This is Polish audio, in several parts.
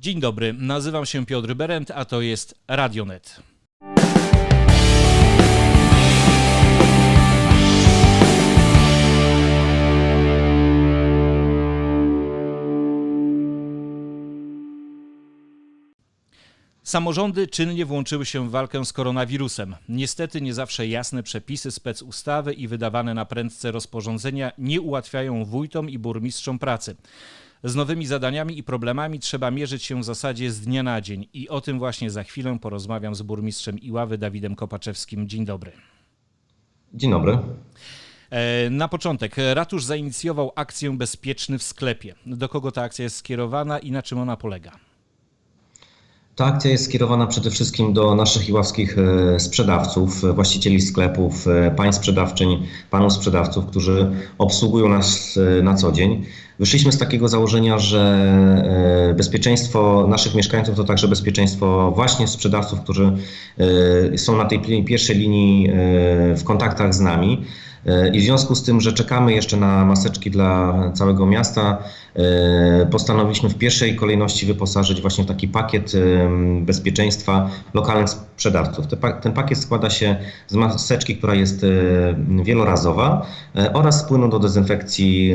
Dzień dobry, nazywam się Piotr Berent, a to jest Radionet. Samorządy czynnie włączyły się w walkę z koronawirusem. Niestety nie zawsze jasne przepisy, specustawy i wydawane na prędce rozporządzenia nie ułatwiają wójtom i burmistrzom pracy. Z nowymi zadaniami i problemami trzeba mierzyć się w zasadzie z dnia na dzień i o tym właśnie za chwilę porozmawiam z burmistrzem Iławy Dawidem Kopaczewskim. Dzień dobry. Dzień dobry. E, Na początek, ratusz zainicjował akcję Bezpieczny w sklepie. Do kogo ta akcja jest skierowana i na czym ona polega? Ta akcja jest skierowana przede wszystkim do naszych iławskich e, sprzedawców, e, właścicieli sklepów, e, pań sprzedawczyń, panów sprzedawców, którzy obsługują nas na co dzień. Wyszliśmy z takiego założenia, że bezpieczeństwo naszych mieszkańców to także bezpieczeństwo właśnie sprzedawców, którzy są na tej pi- pierwszej linii w kontaktach z nami. E, I w związku z tym, że czekamy jeszcze na maseczki dla całego miasta, e, postanowiliśmy w pierwszej kolejności wyposażyć właśnie taki pakiet bezpieczeństwa lokalnych sprzedawców. Ten pakiet składa się z maseczki, która jest e, wielorazowa oraz płynu do dezynfekcji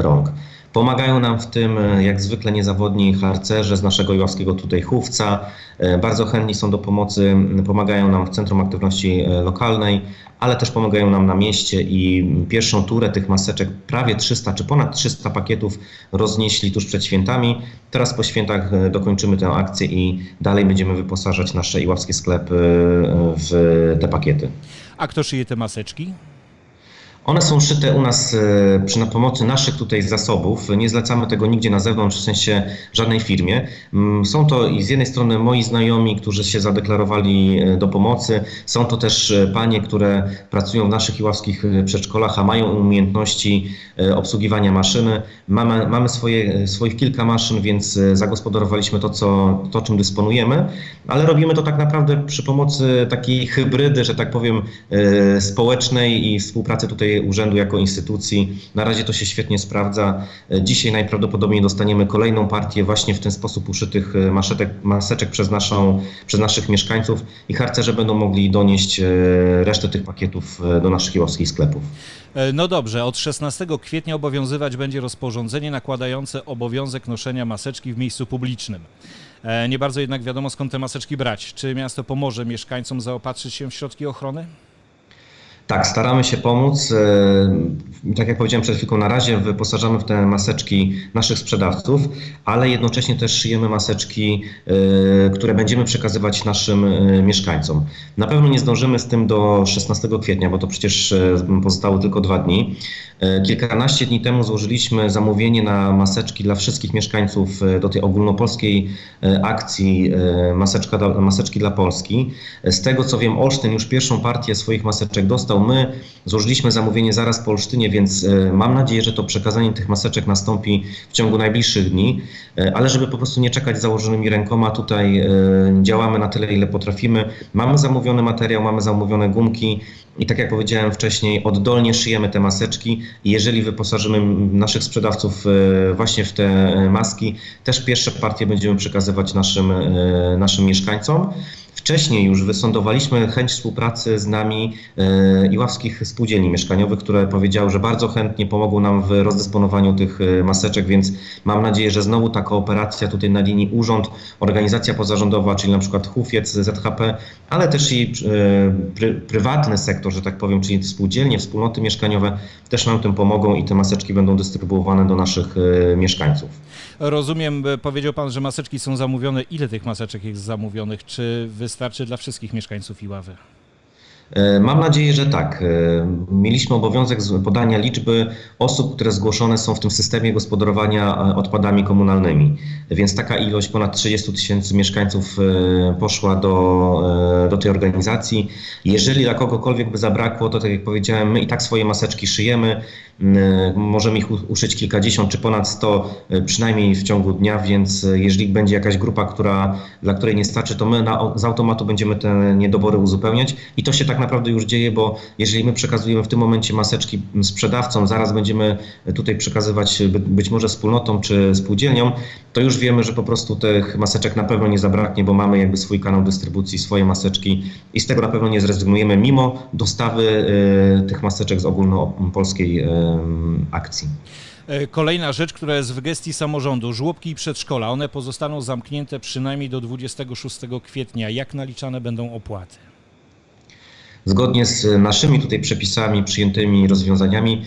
rąk. Pomagają nam w tym e, jak zwykle niezawodni harcerze z naszego iławskiego tutaj chówca. E, Bardzo chętni są do pomocy, pomagają nam w Centrum Aktywności e, Lokalnej, ale też pomagają nam na mieście i pierwszą turę tych maseczek, prawie 300 czy ponad 300 pakietów roznieśli tuż przed świętami. Teraz po świętach dokończymy tę akcję i dalej będziemy wyposażać nasze iławskie sklepy w te pakiety. A kto szyje te maseczki? One są szyte u nas e, przy na pomocy naszych tutaj zasobów. Nie zlecamy tego nigdzie na zewnątrz, w sensie żadnej firmie. Mm, Są to z jednej strony moi znajomi, którzy się zadeklarowali e, do pomocy. Są to też e, panie, które pracują w naszych iławskich przedszkolach, a mają umiejętności obsługiwania maszyny. Mamy, mamy swoje, swoich kilka maszyn, więc zagospodarowaliśmy to, co, to, czym dysponujemy, ale robimy to tak naprawdę przy pomocy takiej hybrydy, że tak powiem, społecznej i współpracy tutaj urzędu jako instytucji. Na razie to się świetnie sprawdza. Dzisiaj najprawdopodobniej dostaniemy kolejną partię właśnie w ten sposób uszytych e, maszetek, maseczek przez, naszą, przez naszych mieszkańców i harcerze będą mogli donieść e, resztę tych pakietów e, do naszych iłowskich sklepów. No dobrze, od 16 kwietnia obowiązywać będzie rozporządzenie nakładające obowiązek noszenia maseczki w miejscu publicznym. Nie bardzo jednak wiadomo skąd te maseczki brać. Czy miasto pomoże mieszkańcom zaopatrzyć się w środki ochrony? Tak, staramy się pomóc. E, Tak jak powiedziałem przed chwilą, na razie wyposażamy w te maseczki naszych sprzedawców, ale jednocześnie też szyjemy maseczki, e, które będziemy przekazywać naszym e, mieszkańcom. Na pewno nie zdążymy z tym do 16 kwietnia, bo to przecież pozostało tylko dwa dni. Kilkanaście dni temu złożyliśmy zamówienie na maseczki dla wszystkich mieszkańców do tej ogólnopolskiej akcji maseczka, Maseczki dla Polski. Z tego co wiem, Olsztyn już pierwszą partię swoich maseczek dostał. My złożyliśmy zamówienie zaraz po Olsztynie, więc e, mam nadzieję, że to przekazanie tych maseczek nastąpi w ciągu najbliższych dni, E, ale żeby po prostu nie czekać założonymi rękoma, tutaj e, działamy na tyle, ile potrafimy. Mamy zamówiony materiał, mamy zamówione gumki i tak jak powiedziałem wcześniej, oddolnie szyjemy te maseczki jeżeli wyposażymy naszych sprzedawców właśnie w te maski, też pierwsze partie będziemy przekazywać naszym, naszym mieszkańcom. Wcześniej już wysądowaliśmy chęć współpracy z nami e, iławskich spółdzielni mieszkaniowych, które powiedziały, że bardzo chętnie pomogą nam w rozdysponowaniu tych e, maseczek, więc mam nadzieję, że znowu ta kooperacja tutaj na linii urząd, organizacja pozarządowa, czyli na przykład Hufiec, ZHP, ale też i e, pry, prywatny sektor, że tak powiem, czyli spółdzielnie, wspólnoty mieszkaniowe też nam tym pomogą i te maseczki będą dystrybuowane do naszych mieszkańców. Rozumiem, powiedział Pan, że maseczki są zamówione. Ile tych maseczek jest zamówionych? Czy wystarczy dla wszystkich mieszkańców Iławy? E, Mam nadzieję, że tak. E, Mieliśmy obowiązek podania liczby osób, które zgłoszone są w tym systemie gospodarowania e, odpadami komunalnymi. Więc taka ilość, ponad 30 tysięcy mieszkańców poszła do, do tej organizacji. Jeżeli dla kogokolwiek by zabrakło, to tak jak powiedziałem, my i tak swoje maseczki szyjemy. M, Możemy ich uszyć kilkadziesiąt czy ponad 100 e, przynajmniej w ciągu dnia, więc jeżeli będzie jakaś grupa, która, dla której nie starczy, to my na, z automatu będziemy te niedobory uzupełniać i to się tak naprawdę już dzieje, bo jeżeli my przekazujemy w tym momencie maseczki sprzedawcom, zaraz będziemy tutaj przekazywać by, być może wspólnotom czy spółdzielniom, to już wiemy, że po prostu tych maseczek na pewno nie zabraknie, bo mamy jakby swój kanał dystrybucji, swoje maseczki i z tego na pewno nie zrezygnujemy, mimo dostawy e, tych maseczek z ogólnopolskiej e, akcji. E, Kolejna rzecz, która jest w gestii samorządu, żłobki i przedszkola, one pozostaną zamknięte przynajmniej do 26 kwietnia. Jak naliczane będą opłaty? Zgodnie z naszymi tutaj przepisami, przyjętymi rozwiązaniami,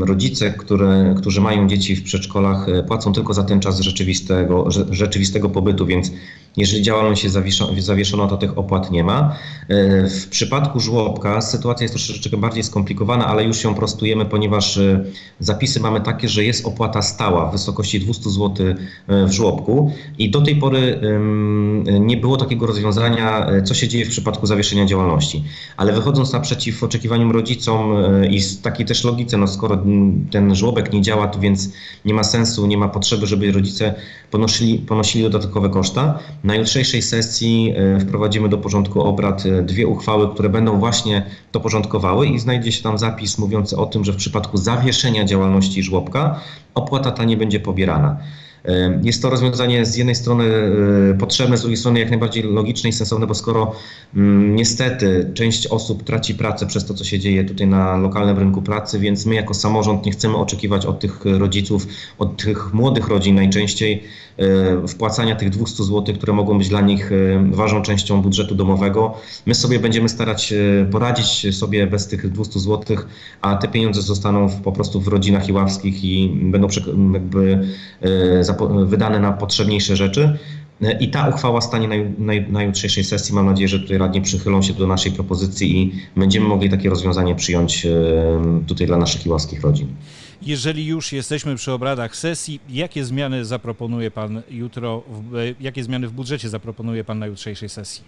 rodzice, które, którzy mają dzieci w przedszkolach, e, płacą tylko za ten czas rzeczywistego, rze- rzeczywistego pobytu, więc jeżeli działalność jest zawieszo- zawieszona, to tych opłat nie ma. E, W przypadku żłobka sytuacja jest troszeczkę bardziej skomplikowana, ale już ją prostujemy, ponieważ e, zapisy mamy takie, że jest opłata stała w wysokości 200 zł w żłobku i do tej pory nie było takiego rozwiązania, co się dzieje w przypadku zawieszenia działalności. Ale wychodząc naprzeciw oczekiwaniom rodzicom i z takiej też logice, no skoro ten żłobek nie działa, to więc nie ma sensu, nie ma potrzeby, żeby rodzice ponosili, ponosili dodatkowe koszta. Na jutrzejszej sesji e, wprowadzimy do porządku obrad e, dwie uchwały, które będą właśnie to porządkowały i znajdzie się tam zapis mówiący o tym, że w przypadku zawieszenia działalności żłobka opłata ta nie będzie pobierana. Jest to rozwiązanie z jednej strony e, potrzebne, z drugiej strony jak najbardziej logiczne i sensowne, bo skoro mm, niestety część osób traci pracę przez to, co się dzieje tutaj na lokalnym rynku pracy, więc my jako samorząd nie chcemy oczekiwać od tych rodziców, od tych młodych rodzin najczęściej e, wpłacania tych 200 zł, które mogą być dla nich e, ważną częścią budżetu domowego. My sobie będziemy starać poradzić sobie bez tych 200 zł, a te pieniądze zostaną po prostu w rodzinach iławskich i będą jakby wydane na potrzebniejsze rzeczy. I ta uchwała stanie na, na, na jutrzejszej sesji. Mam nadzieję, że tutaj radni przychylą się do naszej propozycji i będziemy mogli takie rozwiązanie przyjąć tutaj dla naszych iławskich rodzin. Jeżeli już jesteśmy przy obradach sesji, jakie zmiany zaproponuje Pan jutro, e, jakie zmiany w budżecie zaproponuje Pan na jutrzejszej sesji?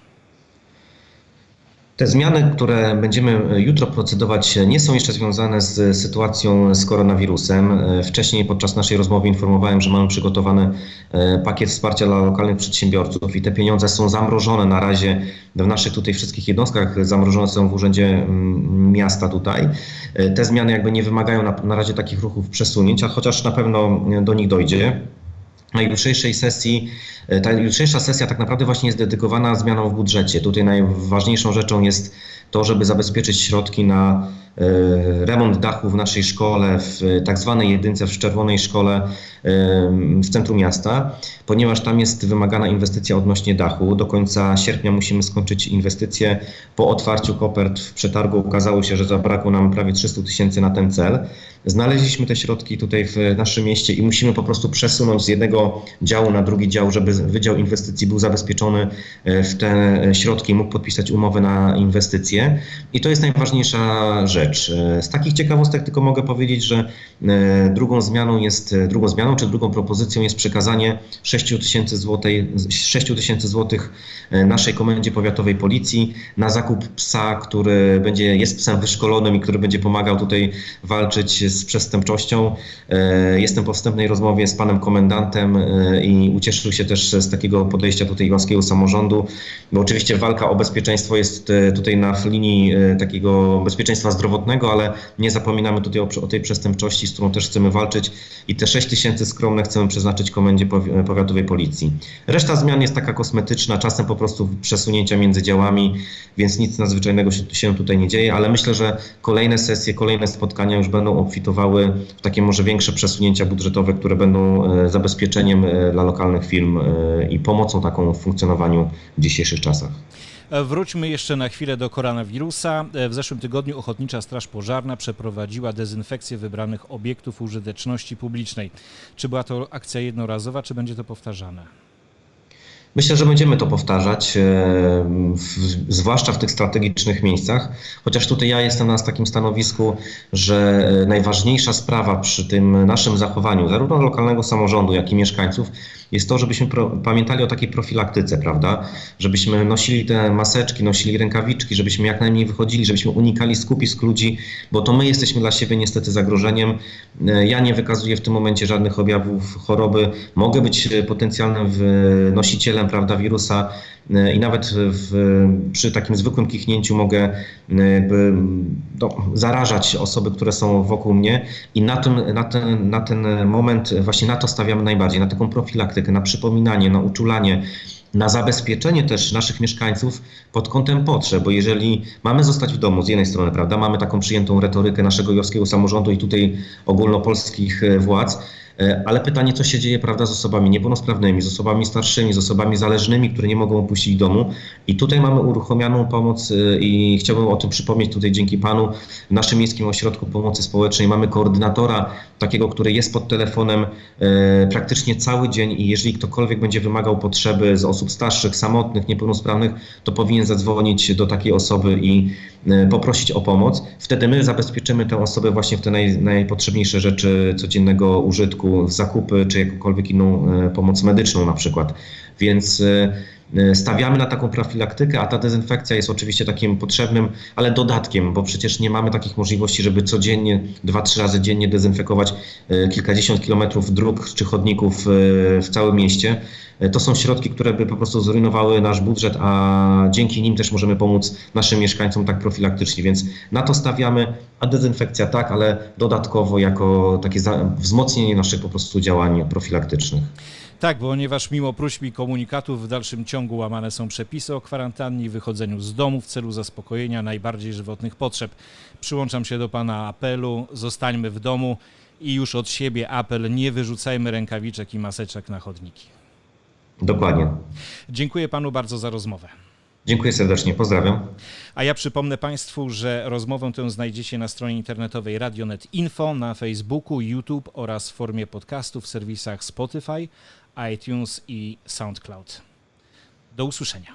Te zmiany, które będziemy jutro procedować, nie są jeszcze związane z sytuacją z koronawirusem. Wcześniej podczas naszej rozmowy informowałem, że mamy przygotowany e, pakiet wsparcia dla lokalnych przedsiębiorców i te pieniądze są zamrożone na razie w naszych tutaj wszystkich jednostkach, zamrożone są w Urzędzie mm, Miasta tutaj. E, Te zmiany jakby nie wymagają na, na razie takich ruchów przesunięć, a chociaż na pewno do nich dojdzie. Na jutrzejszej sesji, e, ta jutrzejsza sesja tak naprawdę właśnie jest dedykowana zmianom w budżecie. Tutaj najważniejszą rzeczą jest to, żeby zabezpieczyć środki na e, remont dachu w naszej szkole, w tak zwanej jedynce, w czerwonej szkole e, w centrum miasta, ponieważ tam jest wymagana inwestycja odnośnie dachu. Do końca sierpnia musimy skończyć inwestycję. Po otwarciu kopert w przetargu okazało się, że zabrakło nam prawie 300 tysięcy na ten cel. Znaleźliśmy te środki tutaj w naszym mieście i musimy po prostu przesunąć z jednego działu na drugi dział, żeby Wydział Inwestycji był zabezpieczony e, w te środki, mógł podpisać umowę na inwestycje. I to jest najważniejsza rzecz. E, Z takich ciekawostek tylko mogę powiedzieć, że e, drugą zmianą jest, e, drugą zmianą czy drugą propozycją jest przekazanie 6 tysięcy złotej- 6 tysięcy złotych naszej komendzie powiatowej policji na zakup psa, który będzie, jest psem wyszkolonym i który będzie pomagał tutaj walczyć z przestępczością. Jestem po wstępnej rozmowie z panem komendantem i ucieszył się też z takiego podejścia tutaj iłaskiego samorządu, bo oczywiście walka o bezpieczeństwo jest tutaj na linii e, takiego bezpieczeństwa zdrowotnego, ale nie zapominamy tutaj o, o tej przestępczości, z którą też chcemy walczyć i te 6 tysięcy skromne chcemy przeznaczyć komendzie powi- powiatowej policji. Reszta zmian jest taka kosmetyczna, czasem po prostu przesunięcia między działami, więc nic nadzwyczajnego się, się tutaj nie dzieje, ale myślę, że kolejne sesje, kolejne spotkania już będą obfitowały w takie może większe przesunięcia budżetowe, które będą e, zabezpieczeniem e, dla lokalnych firm e, i pomocą taką w funkcjonowaniu w dzisiejszych czasach. E, Wróćmy jeszcze na chwilę do koronawirusa. E, W zeszłym tygodniu Ochotnicza Straż Pożarna przeprowadziła dezynfekcję wybranych obiektów użyteczności publicznej. Czy była to akcja jednorazowa, czy będzie to powtarzane? Myślę, że będziemy to powtarzać, e, zwłaszcza w tych strategicznych miejscach, chociaż tutaj ja jestem na takim stanowisku, że e, najważniejsza sprawa przy tym naszym zachowaniu, zarówno lokalnego samorządu, jak i mieszkańców, jest to, żebyśmy pamiętali o takiej profilaktyce, prawda? Żebyśmy nosili te maseczki, nosili rękawiczki, żebyśmy jak najmniej wychodzili, żebyśmy unikali skupisk ludzi, bo to my jesteśmy dla siebie niestety zagrożeniem. E, Ja nie wykazuję w tym momencie żadnych objawów choroby. Mogę być potencjalnym nosicielem prawda, wirusa. E, i nawet w, przy takim zwykłym kichnięciu mogę e, jakby, no, zarażać osoby, które są wokół mnie. I na, tym, na, ten, na ten moment właśnie na to stawiamy najbardziej, na taką profilaktykę, na przypominanie, na uczulanie, na zabezpieczenie też naszych mieszkańców pod kątem potrzeb, bo jeżeli mamy zostać w domu z jednej strony, prawda, mamy taką przyjętą retorykę naszego jorskiego samorządu i tutaj ogólnopolskich e, władz, ale pytanie, co się dzieje, prawda, z osobami niepełnosprawnymi, z osobami starszymi, z osobami zależnymi, które nie mogą opuścić domu. I tutaj mamy uruchomioną pomoc e, i chciałbym o tym przypomnieć tutaj dzięki Panu. W naszym Miejskim Ośrodku Pomocy Społecznej mamy koordynatora, takiego, który jest pod telefonem e, praktycznie cały dzień i jeżeli ktokolwiek będzie wymagał potrzeby z osób starszych, samotnych, niepełnosprawnych, to powinien zadzwonić do takiej osoby i e, poprosić o pomoc. Wtedy my zabezpieczymy tę osobę właśnie w te naj, najpotrzebniejsze rzeczy codziennego użytku, zakupy czy jakąkolwiek inną e, pomoc medyczną na przykład. Więc e, stawiamy na taką profilaktykę, a ta dezynfekcja jest oczywiście takim potrzebnym, ale dodatkiem, bo przecież nie mamy takich możliwości, żeby codziennie, dwa, trzy razy dziennie dezynfekować e, kilkadziesiąt kilometrów dróg czy chodników e, w całym mieście. To są środki, które by po prostu zrujnowały nasz budżet, a dzięki nim też możemy pomóc naszym mieszkańcom tak profilaktycznie, więc na to stawiamy, a dezynfekcja tak, ale dodatkowo jako takie wzmocnienie naszych po prostu działań profilaktycznych. Tak, ponieważ mimo próśb i komunikatów w dalszym ciągu łamane są przepisy o kwarantannie i wychodzeniu z domu w celu zaspokojenia najbardziej żywotnych potrzeb. Przyłączam się do Pana apelu, zostańmy w domu i już od siebie apel, nie wyrzucajmy rękawiczek i maseczek na chodniki. Dokładnie. Dziękuję Panu bardzo za rozmowę. Dziękuję serdecznie, pozdrawiam. A ja przypomnę Państwu, że rozmowę tę znajdziecie na stronie internetowej Radionet Info, na Facebooku, YouTube oraz w formie podcastu w serwisach Spotify, iTunes i SoundCloud. Do usłyszenia.